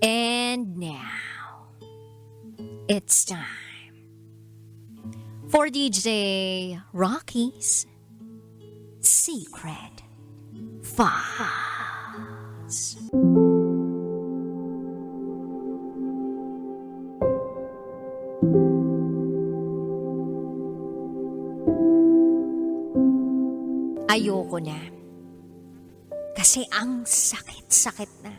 And now, it's time for DJ Rocky's Secret Files. Ayoko na. Kasi ang sakit-sakit na.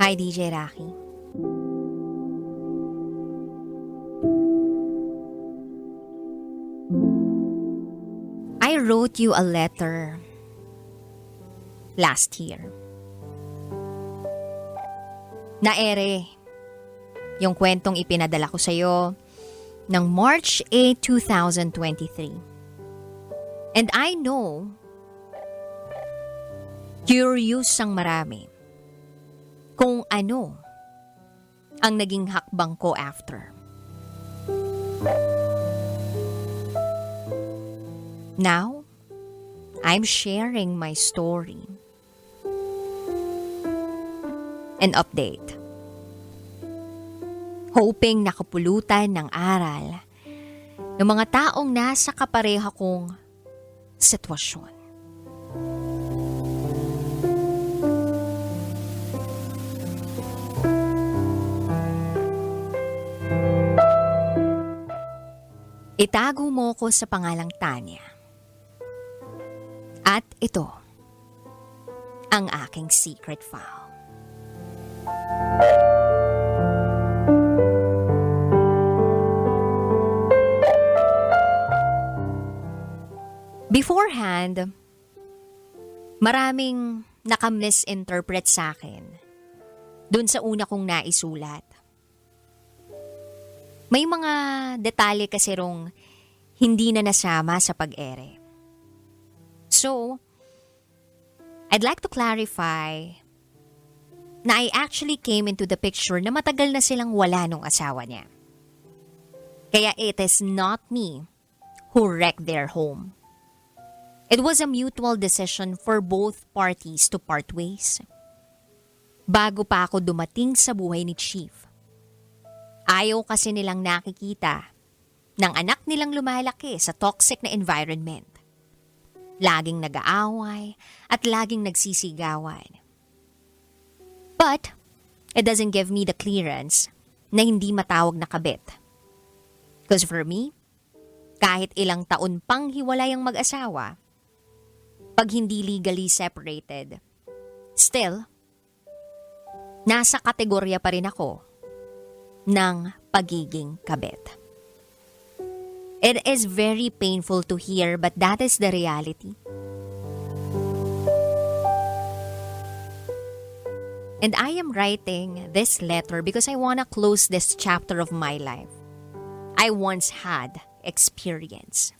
Hi, DJ Rocky. I wrote you a letter last year. Naere, yung kwentong ipinadala ko sa'yo ng March 8, 2023. And I know, curious ang marami kung ano ang naging hakbang ko after. Now, I'm sharing my story. An update. Hoping nakapulutan ng aral ng mga taong nasa kapareha kong sitwasyon. Itago mo ko sa pangalang Tanya. At ito, ang aking secret file. Beforehand, maraming naka-misinterpret sa akin dun sa una kong naisulat. May mga detalye kasi rong hindi na nasama sa pag-ere. So, I'd like to clarify na I actually came into the picture na matagal na silang wala nung asawa niya. Kaya it is not me who wrecked their home. It was a mutual decision for both parties to part ways. Bago pa ako dumating sa buhay ni Chief, Ayaw kasi nilang nakikita ng anak nilang lumalaki sa toxic na environment. Laging nag-aaway at laging nagsisigawan. But, it doesn't give me the clearance na hindi matawag na kabit. Because for me, kahit ilang taon pang hiwalay ang mag-asawa, pag hindi legally separated, still, nasa kategorya pa rin ako ng pagiging kabit. It is very painful to hear but that is the reality. And I am writing this letter because I want to close this chapter of my life. I once had experience.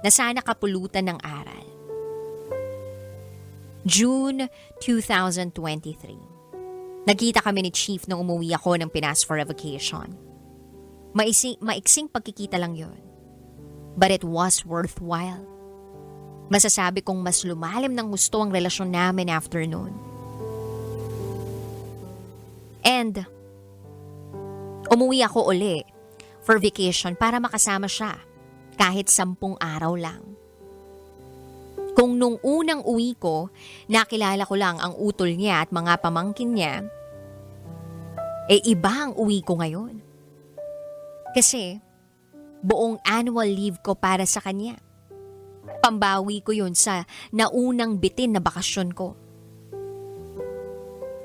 Na sana kapulutan ng aral. June 2023. Nagkita kami ni Chief nung umuwi ako ng Pinas for a vacation. Maisi, maiksing pagkikita lang yon. But it was worthwhile. Masasabi kong mas lumalim ng gusto ang relasyon namin after noon. And, umuwi ako uli for vacation para makasama siya kahit sampung araw lang. Kung nung unang uwi ko, nakilala ko lang ang utol niya at mga pamangkin niya, eh iba ang uwi ko ngayon. Kasi, buong annual leave ko para sa kanya. Pambawi ko yun sa naunang bitin na bakasyon ko.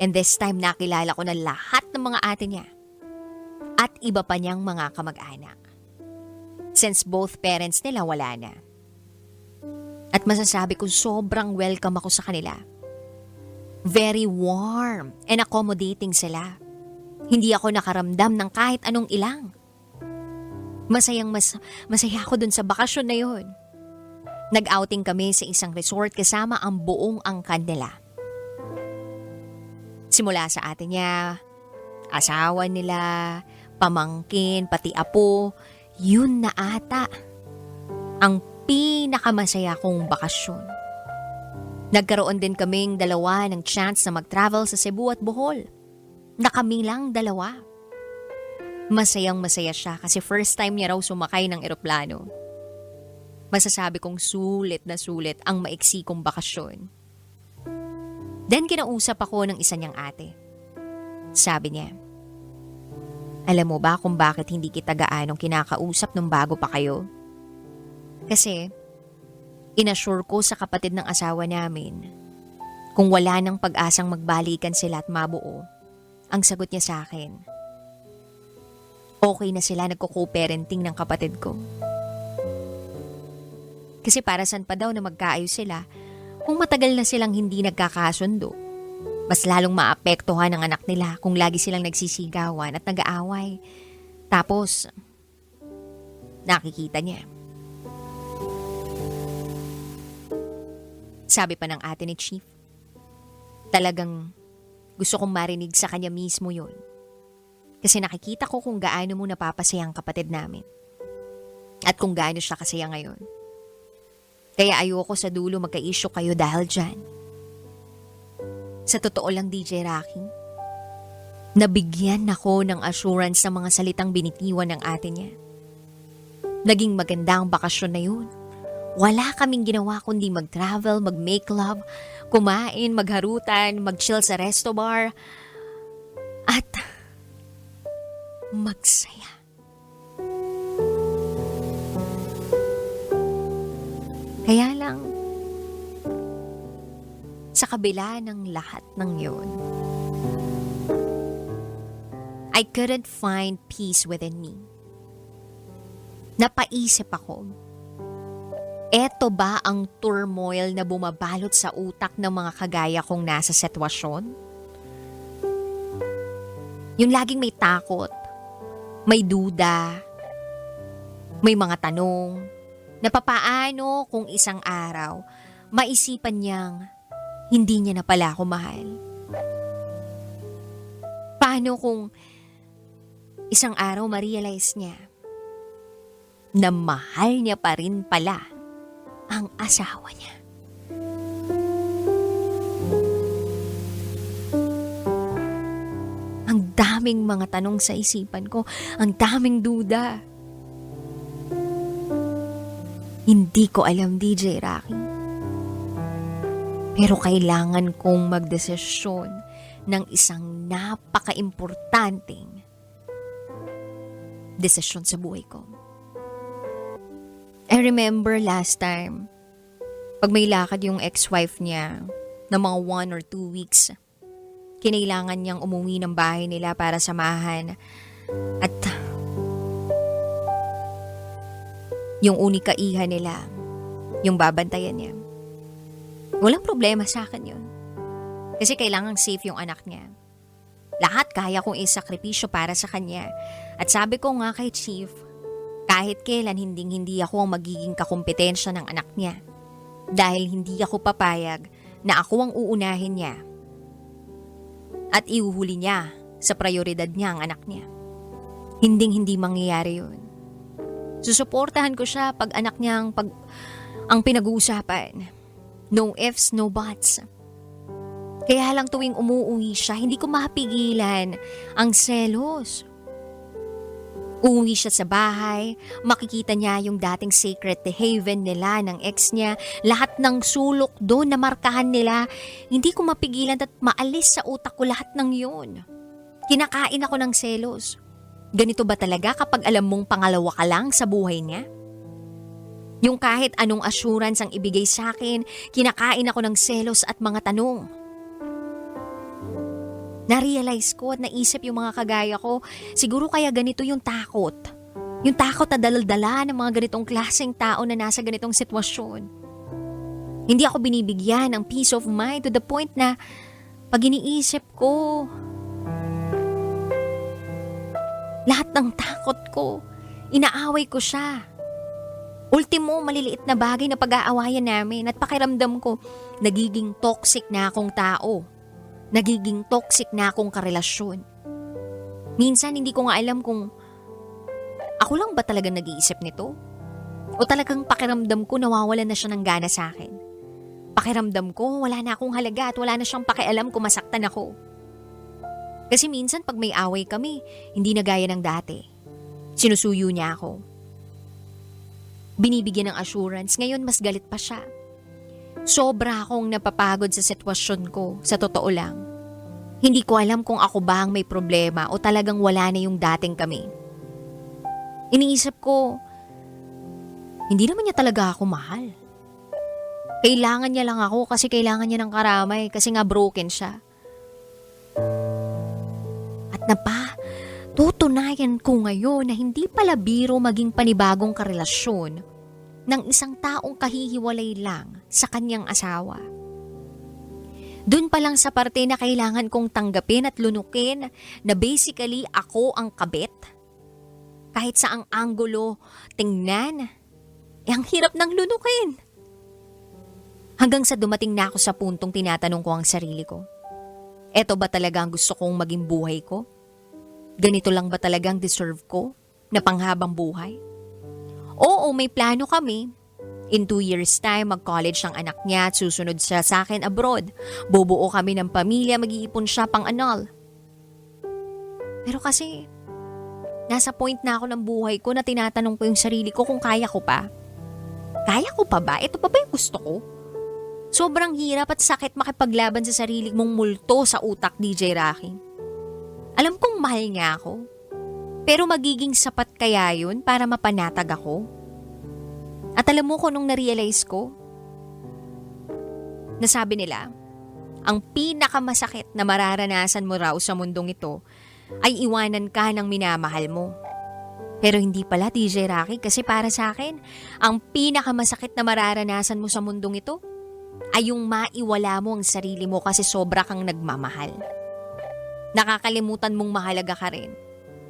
And this time nakilala ko na lahat ng mga ate niya at iba pa niyang mga kamag-anak. Since both parents nila wala na. At masasabi ko sobrang welcome ako sa kanila. Very warm and accommodating sila. Hindi ako nakaramdam ng kahit anong ilang. Masayang mas, masaya ako dun sa bakasyon na yun. Nag-outing kami sa isang resort kasama ang buong angkan nila. Simula sa ate niya, asawa nila, pamangkin, pati apo, yun na ata ang pinakamasaya kong bakasyon. Nagkaroon din kaming dalawa ng chance na mag-travel sa Cebu at Bohol. Na kami lang dalawa. Masayang masaya siya kasi first time niya raw sumakay ng eroplano. Masasabi kong sulit na sulit ang maiksi kong bakasyon. Then kinausap ako ng isa niyang ate. Sabi niya, Alam mo ba kung bakit hindi kita gaanong kinakausap nung bago pa kayo? Kasi, inassure ko sa kapatid ng asawa namin, kung wala nang pag-asang magbalikan sila at mabuo, ang sagot niya sa akin, okay na sila nagko-co-parenting ng kapatid ko. Kasi para saan pa daw na magkaayos sila kung matagal na silang hindi nagkakasundo. Mas lalong maapektuhan ang anak nila kung lagi silang nagsisigawan at nag-aaway. Tapos, nakikita niya. Sabi pa ng ate ni Chief, talagang gusto kong marinig sa kanya mismo yon. Kasi nakikita ko kung gaano mo napapasaya ang kapatid namin. At kung gaano siya kasaya ngayon. Kaya ayoko sa dulo magka-issue kayo dahil dyan. Sa totoo lang, DJ Rocky, nabigyan ako ng assurance sa mga salitang binitiwan ng ate niya. Naging maganda ang bakasyon na yun. Wala kaming ginawa kundi mag-travel, mag-make love, kumain, magharutan, mag-chill sa resto bar, at magsaya. Kaya lang, sa kabila ng lahat ng yun, I couldn't find peace within me. Napaisip ako, eto ba ang turmoil na bumabalot sa utak ng mga kagaya kong nasa sitwasyon? Yung laging may takot, may duda, may mga tanong, na papaano kung isang araw maisipan niyang hindi niya na pala ako mahal? Paano kung isang araw ma-realize niya na mahal niya pa rin pala ang asawa niya? Ang daming mga tanong sa isipan ko, ang daming duda. Hindi ko alam, DJ Rocky. Pero kailangan kong magdesisyon ng isang napaka-importanting desisyon sa buhay ko. I remember last time, pag may lakad yung ex-wife niya ng mga one or two weeks, kinailangan niyang umuwi ng bahay nila para samahan at yung unika iha nila, yung babantayan niya. Walang problema sa akin yun. Kasi kailangang safe yung anak niya. Lahat kaya kong isakripisyo para sa kanya. At sabi ko nga kay Chief, kahit kailan hinding hindi ako ang magiging kakumpetensya ng anak niya. Dahil hindi ako papayag na ako ang uunahin niya. At iuhuli niya sa prioridad niya ang anak niya. Hinding hindi mangyayari yun. Susuportahan ko siya pag anak niyang pag ang pinag-uusapan. No ifs, no buts. Kaya lang tuwing umuuwi siya, hindi ko mapigilan ang selos. Uuwi siya sa bahay, makikita niya yung dating sacred haven nila ng ex niya, lahat ng sulok doon na markahan nila, hindi ko mapigilan at maalis sa utak ko lahat ng yun. Kinakain ako ng selos. Ganito ba talaga kapag alam mong pangalawa ka lang sa buhay niya? Yung kahit anong assurance ang ibigay sa akin, kinakain ako ng selos at mga tanong. Na-realize ko at naisip yung mga kagaya ko, siguro kaya ganito yung takot. Yung takot na daldala ng mga ganitong klaseng tao na nasa ganitong sitwasyon. Hindi ako binibigyan ng peace of mind to the point na pag iniisip ko, lahat ng takot ko, Inaaway ko siya. Ultimo, maliliit na bagay na pag-aawayan namin at pakiramdam ko, nagiging toxic na akong tao. Nagiging toxic na akong karelasyon. Minsan hindi ko nga alam kung ako lang ba talaga nag-iisip nito? O talagang pakiramdam ko nawawalan na siya ng gana sa akin? Pakiramdam ko wala na akong halaga at wala na siyang pakialam kung masaktan ako. Kasi minsan pag may away kami, hindi na gaya ng dati. Sinusuyo niya ako. Binibigyan ng assurance, ngayon mas galit pa siya. Sobra akong napapagod sa sitwasyon ko, sa totoo lang. Hindi ko alam kung ako ba ang may problema o talagang wala na yung dating kami. Iniisip ko, hindi naman niya talaga ako mahal. Kailangan niya lang ako kasi kailangan niya ng karamay kasi nga broken siya. At napa, tutunayan ko ngayon na hindi pala biro maging panibagong karelasyon ng isang taong kahihiwalay lang sa kanyang asawa. Doon pa lang sa parte na kailangan kong tanggapin at lunukin na basically ako ang kabit. Kahit sa ang anggulo, tingnan, eh ang hirap ng lunukin. Hanggang sa dumating na ako sa puntong tinatanong ko ang sarili ko. Eto ba talaga ang gusto kong maging buhay ko? Ganito lang ba talagang deserve ko na panghabang buhay? Oo, may plano kami. In two years time, mag-college ang anak niya at susunod siya sa akin abroad. Bubuo kami ng pamilya, mag-iipon siya pang anal. Pero kasi, nasa point na ako ng buhay ko na tinatanong ko yung sarili ko kung kaya ko pa. Kaya ko pa ba? Ito pa ba yung gusto ko? Sobrang hirap at sakit makipaglaban sa sarili mong multo sa utak, DJ Rocky. Alam kong mahal niya ako. Pero magiging sapat kaya yun para mapanatag ako? At alam mo ko nung narealize ko, nasabi nila, ang pinakamasakit na mararanasan mo raw sa mundong ito ay iwanan ka ng minamahal mo. Pero hindi pala DJ Rocky kasi para sa akin, ang pinakamasakit na mararanasan mo sa mundong ito ay yung maiwala mo ang sarili mo kasi sobra kang nagmamahal. Nakakalimutan mong mahalaga ka rin.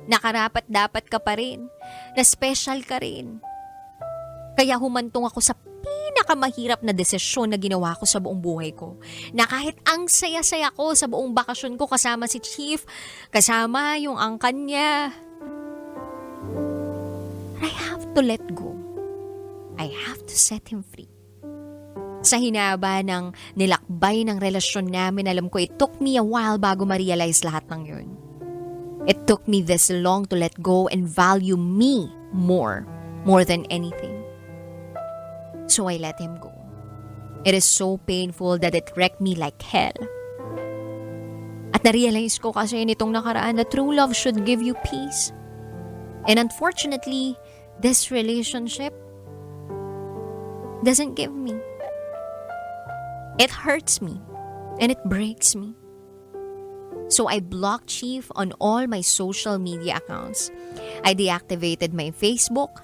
Nakarapat dapat ka pa rin. Na special ka rin. Kaya humantong ako sa pinakamahirap na desisyon na ginawa ko sa buong buhay ko. Na kahit ang saya-saya ko sa buong bakasyon ko kasama si Chief, kasama yung angkan niya. I have to let go. I have to set him free. Sa hinaba ng nilakbay ng relasyon namin, alam ko it took me a while bago ma-realize lahat ng yun. It took me this long to let go and value me more, more than anything. So I let him go. It is so painful that it wrecked me like hell. At na-realize ko kasi nitong nakaraan na true love should give you peace. And unfortunately, this relationship doesn't give me. It hurts me and it breaks me. So I blocked Chief on all my social media accounts. I deactivated my Facebook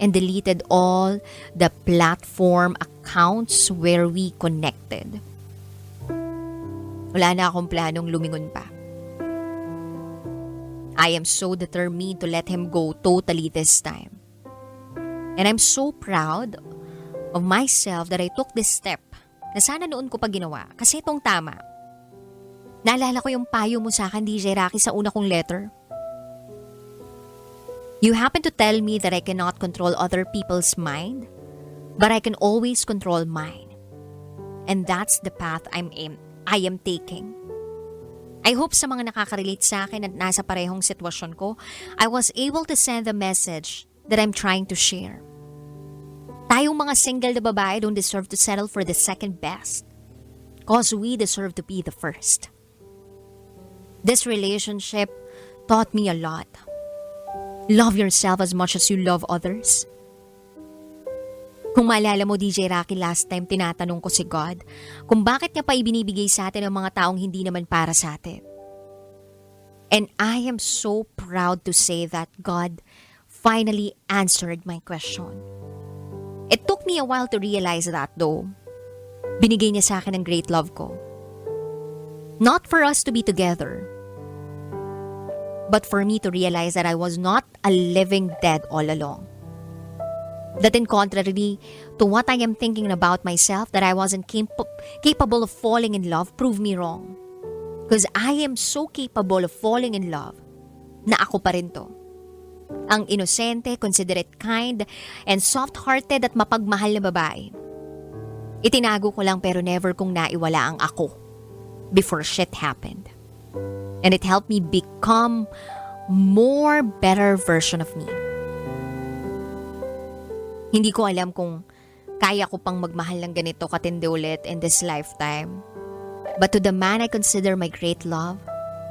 and deleted all the platform accounts where we connected. Wala na akong planong lumingon pa. I am so determined to let him go totally this time. And I'm so proud of myself that I took this step na sana noon ko pa ginawa kasi itong tama. Naalala ko yung payo mo sa akin, DJ Rocky, sa una kong letter. You happen to tell me that I cannot control other people's mind, but I can always control mine. And that's the path I'm aim I am taking. I hope sa mga nakaka-relate sa akin at nasa parehong sitwasyon ko, I was able to send the message that I'm trying to share. Tayong mga single na babae don't deserve to settle for the second best. Cause we deserve to be the first. This relationship taught me a lot. Love yourself as much as you love others. Kung maalala mo, DJ Rocky, last time tinatanong ko si God kung bakit niya pa ibinibigay sa atin ang mga taong hindi naman para sa atin. And I am so proud to say that God finally answered my question. It took me a while to realize that though. Binigay niya sa akin ang great love ko. Not for us to be together, but for me to realize that I was not a living dead all along. That in contrary to what I am thinking about myself, that I wasn't cap- capable of falling in love, proved me wrong. Because I am so capable of falling in love na ako pa rin to. Ang inosente, considerate, kind, and soft-hearted at mapagmahal na babae. Itinago ko lang pero never kong naiwala ang ako before shit happened. And it helped me become more better version of me. Hindi ko alam kung kaya ko pang magmahal ng ganito katindi ulit in this lifetime. But to the man I consider my great love,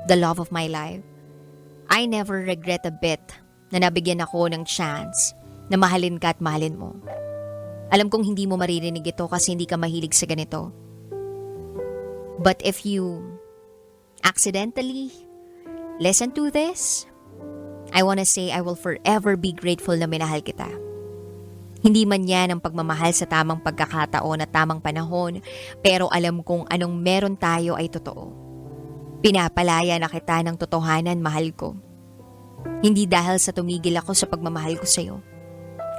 the love of my life, I never regret a bit na nabigyan ako ng chance na mahalin ka at mahalin mo. Alam kong hindi mo maririnig ito kasi hindi ka mahilig sa ganito. But if you accidentally listen to this, I wanna say I will forever be grateful na minahal kita. Hindi man yan ang pagmamahal sa tamang pagkakataon at tamang panahon, pero alam kong anong meron tayo ay totoo. Pinapalaya na kita ng totohanan, mahal ko. Hindi dahil sa tumigil ako sa pagmamahal ko sa'yo,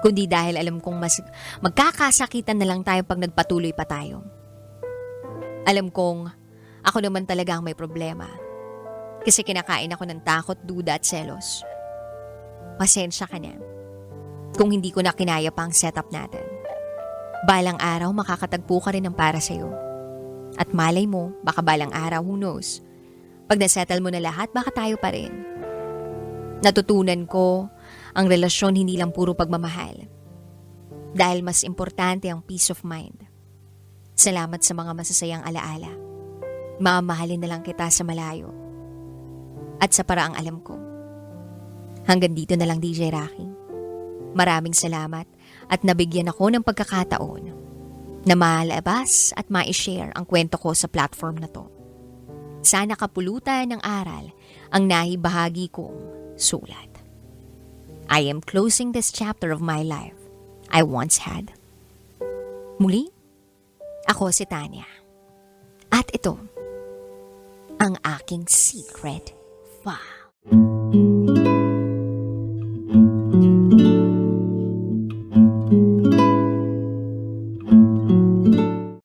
kundi dahil alam kong mas magkakasakitan na lang tayo pag nagpatuloy pa tayo. Alam kong ako naman talaga ang may problema. Kasi kinakain ako ng takot, duda at selos. Pasensya ka na kung hindi ko na kinaya pa ang setup natin. Balang araw makakatagpo ka rin ng para sa'yo. At malay mo, baka balang araw, who knows. Pag nasettle mo na lahat, baka tayo pa rin. Natutunan ko, ang relasyon hindi lang puro pagmamahal. Dahil mas importante ang peace of mind. Salamat sa mga masasayang alaala. Mamahalin na lang kita sa malayo. At sa paraang alam ko. Hanggang dito na lang DJ Rocky. Maraming salamat at nabigyan ako ng pagkakataon na malabas at ma-share ang kwento ko sa platform na to. Sana kapulutan ng aral ang nahibahagi kong sulat. I am closing this chapter of my life I once had. Muli, ako si Tanya. At ito, ang aking secret file.